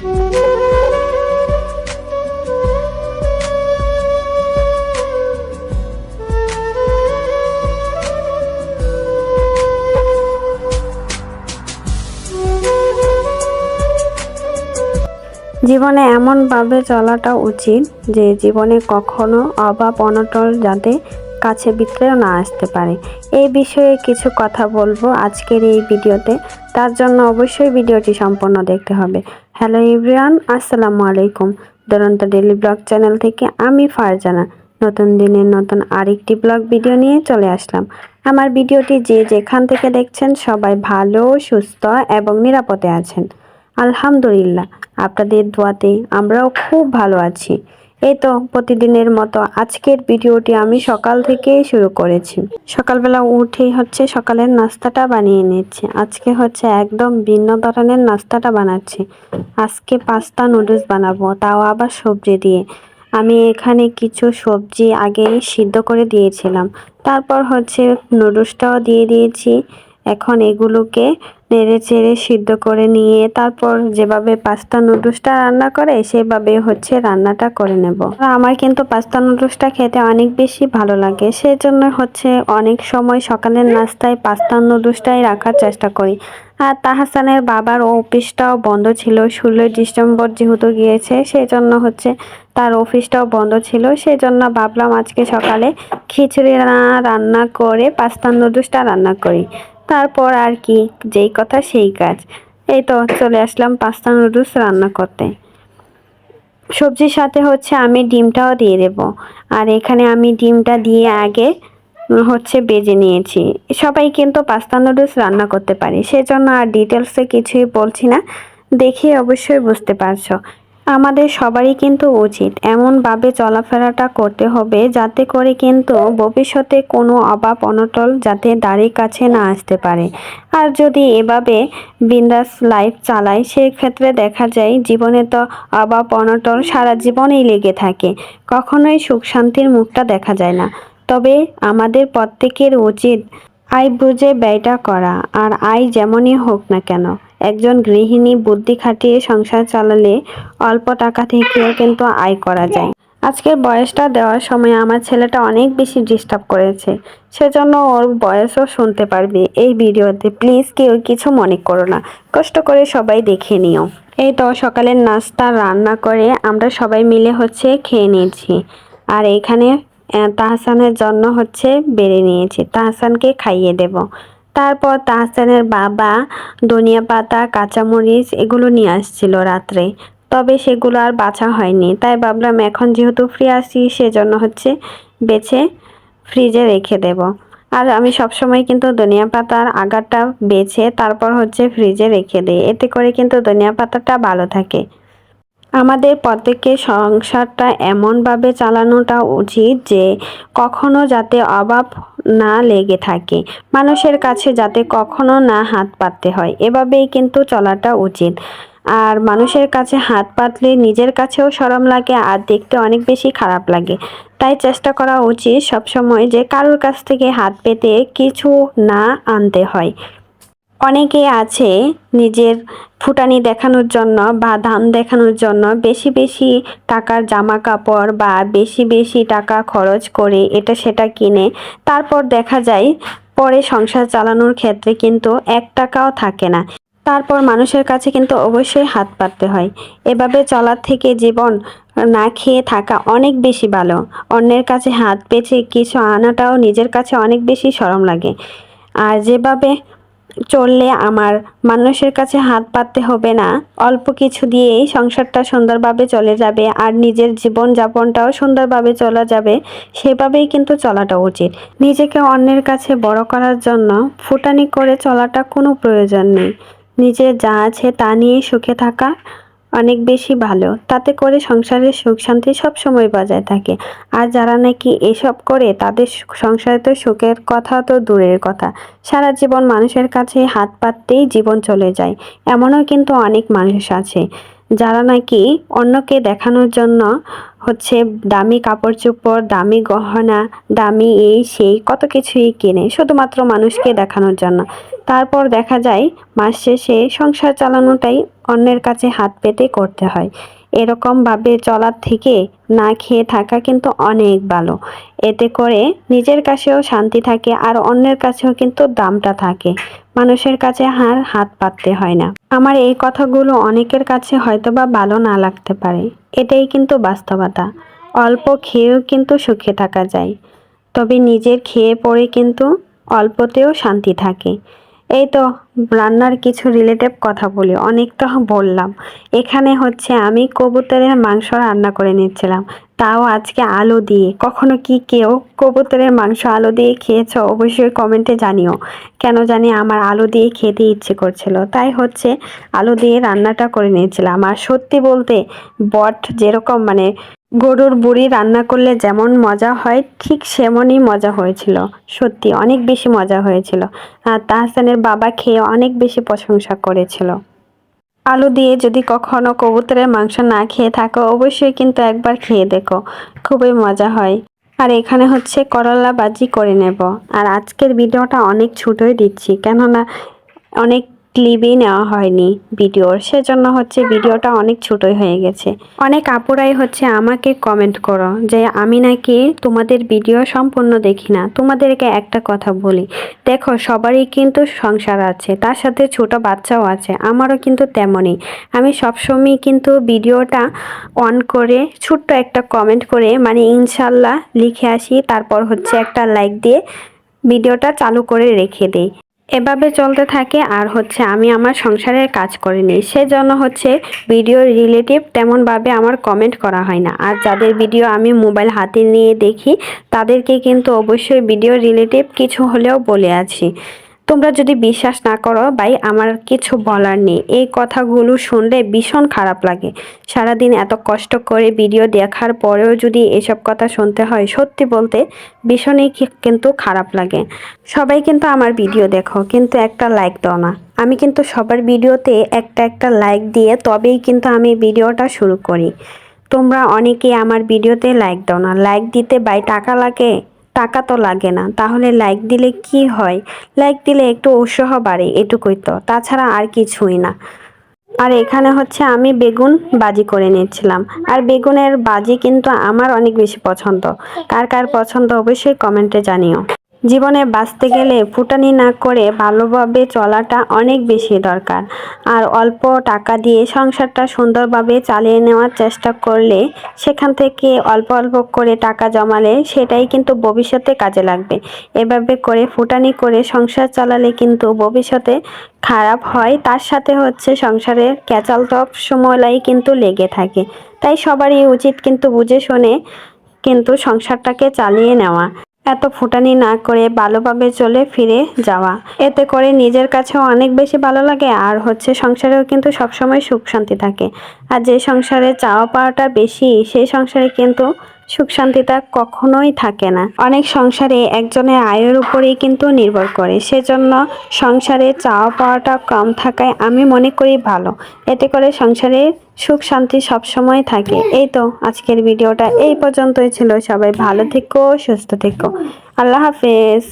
জীবনে এমনভাবে চলাটা উচিত যে জীবনে কখনো অভাব অনটল যাতে কাছে ভিতরেও না আসতে পারে। এই বিষয়ে কিছু কথা বলব আজকের এই ভিডিওতে। তার জন্য অবশ্যই ভিডিওটি সম্পূর্ণ দেখতে হবে। হ্যালো ইব্রিয়ান আসসালামু আলাইকুম। দুরন্ত ডেলি ব্লগ চ্যানেল থেকে আমি ফারজানা। নতুন দিনের নতুন আরেকটি ব্লগ ভিডিও নিয়ে চলে আসলাম। আমার ভিডিওটি যে যেখান থেকে দেখছেন সবাই ভালো, সুস্থ এবং নিরাপদে আছেন। আলহামদুলিল্লাহ, আপনাদের দোয়াতে আমরাও খুব ভালো আছি। এই তো প্রতিদিনের মতো আজকের ভিডিওটি আমি সকাল থেকেই শুরু করেছি। সকালবেলা উঠেই হচ্ছে সকালের নাস্তাটা বানিয়ে নিচ্ছি। আজকে হচ্ছে একদম ভিন্ন ধরনের নাস্তাটা বানাচ্ছি। আজকে পাস্তা নুডলস বানাবো, তাও আবার সবজি দিয়ে। আমি এখানে কিছু সবজি আগেই সিদ্ধ করে দিয়েছিলাম। তারপর হচ্ছে নুডলসটাও দিয়ে দিয়েছি। এখন এগুলোকে নেড়ে চেড়ে সিদ্ধ করে নিয়ে তারপর যেভাবে পাস্তা নুডলসটা রান্না করে, সেভাবে হচ্ছে রান্নাটা করে নেব। আমার কিন্তু পাস্তা নুডলসটা খেতে অনেক বেশি ভালো লাগে, সেজন্য হচ্ছে অনেক সময় সকালের নাস্তায় পাস্তা নুডলসটাই রাখার চেষ্টা করি। আর তাহাসানের বাবার অফিসটাও বন্ধ ছিল, ষোলোই ডিসেম্বর যেহেতু গিয়েছে সেই জন্য হচ্ছে তার অফিসটাও বন্ধ ছিল সেই জন্য ভাবলাম আজকে সকালে খিচুড়ি রান্না করে পাস্তা নুডলসটা রান্না করি। তারপর আর কি, যেই কথা সেই কাজ। এই তো চলে আসলাম পাস্তা নুডলস রান্না করতে। সবজির সাথে হচ্ছে আমি ডিমটাও দিয়ে দেব। আর এখানে আমি ডিমটা দিয়ে আগে হচ্ছে বেজে নিয়েছি। সবাই কিন্তু পাস্তা নুডলস রান্না করতে পারে, সেজন্য আর ডিটেলসে কিছুই বলছি না। দেখে অবশ্যই বুঝতে পারছ। আমাদের সবারই কিন্তু উচিত এমনভাবে চলাফেরাটা করতে হবে, যাতে করে কিন্তু ভবিষ্যতে কোনো অভাব অনটল যাতে দাঁড়িয়ে কাছে না আসতে পারে। আর যদি এভাবে বিন্দাস লাইফ চালায়, সেক্ষেত্রে দেখা যায় জীবনে তো অভাব অনটল সারা জীবনেই লেগে থাকে, কখনোই সুখ শান্তির মুখটা দেখা যায় না। তবে আমাদের প্রত্যেকের উচিত আয় বুঝে ব্যয়টা করা, আর আয় যেমনই হোক না কেন। একজন গৃহিণী বুদ্ধি খাটিয়ে সংসার চালালে অল্প টাকা থেকেও কিন্তু আয় করা যায়। আজকের বয়সটা দেওয়ার সময় আমার ছেলেটা অনেক বেশি ডিস্টার্ব করেছে। সেজন্য ওর বয়সও শুনতে পারবে এই ভিডিওতে। প্লিজ কেউ কিছু মনে করো না। কষ্ট করে সবাই দেখে নিও। এই তো সকালের নাস্তা, রান্না করে আমরা সবাই মিলে হচ্ছে খেয়ে নিয়েছি। আর এখানে তাহসানের জন্য হচ্ছে বেড়ে নিয়েছি। তাহসানকে খাইয়ে দেব। তারপর তাহসানের বাবা ধনিয়া পাতা, কাঁচামরিচ এগুলো নিয়ে আসছিল রাত্রে। তবে সেগুলো আর বাছা হয়নি। তাই ভাবলাম, এখন যেহেতু ফ্রি আসি সেজন্য হচ্ছে বেছে ফ্রিজে রেখে দেব। আর আমি সবসময় কিন্তু ধনিয়া পাতার আগারটা বেছে, তারপর হচ্ছে ফ্রিজে রেখে দিই। এতে করে কিন্তু ধনিয়া পাতাটা ভালো থাকে। আমাদের প্রত্যেকের সংসারটা এমনভাবে চালানোটা উচিত যে কখনো যাতে অভাব না লেগে থাকে। মানুষের কাছে যাতে কখনো না হাত পাততে হয়, এভাবেই কিন্তু চলাটা উচিত। আর মানুষের কাছে হাত পাতলে নিজের কাছেও সরম লাগে, আর দেখতে অনেক বেশি খারাপ লাগে। তাই চেষ্টা করা উচিত সবসময় যে কারোর কাছ থেকে হাত পেতে কিছু না আনতে হয়। অনেকে আছে নিজের ফুটানি দেখানোর জন্য বা দাম দেখানোর জন্য বেশি বেশি টাকার জামা কাপড় বা বেশি বেশি টাকা খরচ করে এটা সেটা কিনে। তারপর দেখা যায় পরে সংসার চালানোর ক্ষেত্রে কিন্তু এক টাকাও থাকে না। তারপর মানুষের কাছে কিন্তু অবশ্যই হাত পাততে হয়। এভাবে চলার থেকে জীবন না খেয়ে থাকা অনেক বেশি ভালো। অন্যের কাছে হাত পেঁচে কিছু আনাটাও নিজের কাছে অনেক বেশি সরম লাগে। আর যেভাবে চললে আমার মানুষের কাছে হাত পাততে হবে না। অল্প কিছু দিয়েই সংসারটা সুন্দরভাবে চলে যাবে আর নিজের জীবন যাপনটাও সুন্দরভাবে চলা যাবে, সেভাবেই কিন্তু চলাটা উচিত। নিজেকে অন্যের কাছে বড় করার জন্য ফুটানি করে চলাটা কোনো প্রয়োজন নেই। নিজে যা আছে তা নিয়ে সুখে থাকা অনেক বেশি ভালো। তাতে করে সংসারের সুখ শান্তি সবসময় বজায় থাকে। আর যারা নাকি এসব করে, তাদের সংসারে তো সুখের কথা তো দূরের কথা। সারা জীবন মানুষের কাছে হাত পাততেই জীবন চলে যায়। এমনও কিন্তু অনেক মানুষ আছে। যারা নাকি অন্যকে দেখানোর জন্য হচ্ছে দামি কাপড় চোপড়, দামি গহনা, দামি এই সেই কত কিছুই কেনে শুধুমাত্র মানুষকে দেখানোর জন্য। তারপর দেখা যায়, মাস শেষে সংসার চালানোটাই অন্যের কাছে হাত পেতে করতে হয়। এরকমভাবে চলার থেকে না খেয়ে থাকা কিন্তু অনেক ভালো। এতে করে নিজের কাছেও শান্তি থাকে আর অন্যের কাছেও কিন্তু দামটা থাকে। মানুষের কাছে হার হাত পাততে হয় না। আমার এই কথাগুলো অনেকের কাছে হয়তোবা ভালো না লাগতে পারে। এটাই কিন্তু বাস্তবতা। অল্প খেয়েও কিন্তু সুখে থাকা যায়। তবে নিজের খেয়ে পড়ে কিন্তু অল্পতেও শান্তি থাকে। এই তো, রান্নার কিছু রিলেটিভ কথা বলি। অনেক তো বললাম। এখানে হচ্ছে আমি কবুতরের মাংস রান্না করে নিচ্ছিলাম। তাও আজকে আলু দিয়ে। কখনো কি কেউ কবুতরের মাংস আলু দিয়ে খেয়েছ? অবশ্যই কমেন্টে জানিও। কেন জানি আমার আলু দিয়ে খেতে ইচ্ছে করছিল। তাই হচ্ছে আলু দিয়ে রান্নাটা করে নিয়েছিলাম। আর সত্যি বলতে বট যেরকম মানে গরুর বুড়ি রান্না করলে যেমন মজা হয়, ঠিক সেমনই মজা হয়েছিল। সত্যি, অনেক বেশি মজা হয়েছিল। আর তাহসানের বাবা খেয়ে অনেক বেশি প্রশংসা করেছিল। আলু দিয়ে যদি কখনো কবুতরের মাংস না খেয়ে থাকো, অবশ্যই কিন্তু একবার খেয়ে দেখো। খুবই মজা হয়। আর এখানে হচ্ছে করলা বাজি করে নেব। আর আজকের ভিডিওটা অনেক ছোটই দিচ্ছি, কেননা অনেক ক্লিপই নেওয়া হয়নি ভিডিওর। সেজন্য হচ্ছে ভিডিওটা অনেক ছোটই হয়ে গেছে। অনেক আপুরাই হচ্ছে আমাকে কমেন্ট করো যে, আমি নাকি তোমাদের ভিডিও সম্পূর্ণ দেখি না। তোমাদেরকে একটা কথা বলি। দেখো, সবারই কিন্তু সংসার আছে, তার সাথে ছোট বাচ্চাও আছে, আমারও কিন্তু তেমনই। আমি সবসময় কিন্তু ভিডিওটা অন করে ছোট্ট একটা কমেন্ট করে মানে ইনশাল্লাহ লিখে আসি, তারপর হচ্ছে একটা লাইক দিয়ে ভিডিওটা চালু করে রেখে দিই। এভাবে চলতে থাকে আর হচ্ছে আমি আমার সংসারের কাজ করে নিই সেজন্য হচ্ছে ভিডিও রিলেটিভ তেমনভাবে আমার কমেন্ট করা হয় না। আর যাদের ভিডিও আমি মোবাইল হাতে নিয়ে দেখি, তাদেরকে কিন্তু অবশ্যই ভিডিও রিলেটিভ কিছু হলেও বলে আছি। তোমরা যদি বিশ্বাস না করো, ভাই, আমার কিছু বলার নেই। এই কথাগুলো শুনলে ভীষণ খারাপ লাগে। সারাদিন এত কষ্ট করে ভিডিও দেখার পরেও যদি এসব কথা শুনতে হয়, সত্যি বলতে ভীষণই কিন্তু খারাপ লাগে। সবাই কিন্তু আমার ভিডিও দেখো, কিন্তু একটা লাইক দাও না। আমি কিন্তু সবার ভিডিওতে একটা একটা লাইক দিয়ে তবেই কিন্তু আমি ভিডিওটা শুরু করি। তোমরা অনেকেই আমার ভিডিওতে লাইক দাও না। লাইক দিতে বাই টাকা লাগে? টাকা তো লাগে না। তাহলে লাইক দিলে কি হয়? লাইক দিলে একটু উৎসাহ বাড়ে, এটুকুই তো। তাছাড়া আর কিছুই না। আর এখানে হচ্ছে আমি বেগুন বাজি করে নিচ্ছিলাম। আর বেগুনের বাজি কিন্তু আমার অনেক বেশি পছন্দ। কার কার পছন্দ অবশ্যই কমেন্টে জানিও। জীবনে বাঁচতে গেলে ফুটানি না করে ভালোভাবে চলাটা অনেক বেশি দরকার। আর অল্প টাকা দিয়ে সংসারটা সুন্দরভাবে চালিয়ে নেওয়ার চেষ্টা করলে সেখান থেকে অল্প অল্প করে টাকা জমালে সেটাই কিন্তু ভবিষ্যতে কাজে লাগবে। এভাবে করে ফুটানি করে সংসার চালালে কিন্তু ভবিষ্যতে খারাপ হয়, তার সাথে হচ্ছে সংসারের ক্যাচাল টপ সময়লাই কিন্তু লেগে থাকে। তাই সবারই উচিত কিন্তু বুঝে শুনে কিন্তু সংসারটাকে চালিয়ে নেওয়া। এত ফুটানি না করে ভালোভাবে চলে ফিরে যাওয়া। এতে করে নিজের কাছেও অনেক বেশি ভালো লাগে, আর হচ্ছে সংসারেও কিন্তু সবসময় সুখ শান্তি থাকে। আর যে সংসারে চাওয়া পাওয়াটা বেশি, সেই সংসারে কিন্তু সুখ শান্তিটা কখনোই থাকে না। অনেক সংসারে একজনের আয়ের উপরেই কিন্তু নির্ভর করে। সেজন্য সংসারে চাওয়া পাওয়াটা কম থাকায় আমি মনে করি ভালো। এতে করে সংসারে সুখ শান্তি সবসময় থাকে। এই তো আজকের ভিডিওটা এই পর্যন্তই ছিল। সবাই ভালো থেকো, সুস্থ থেকো। আল্লাহ হাফেজ।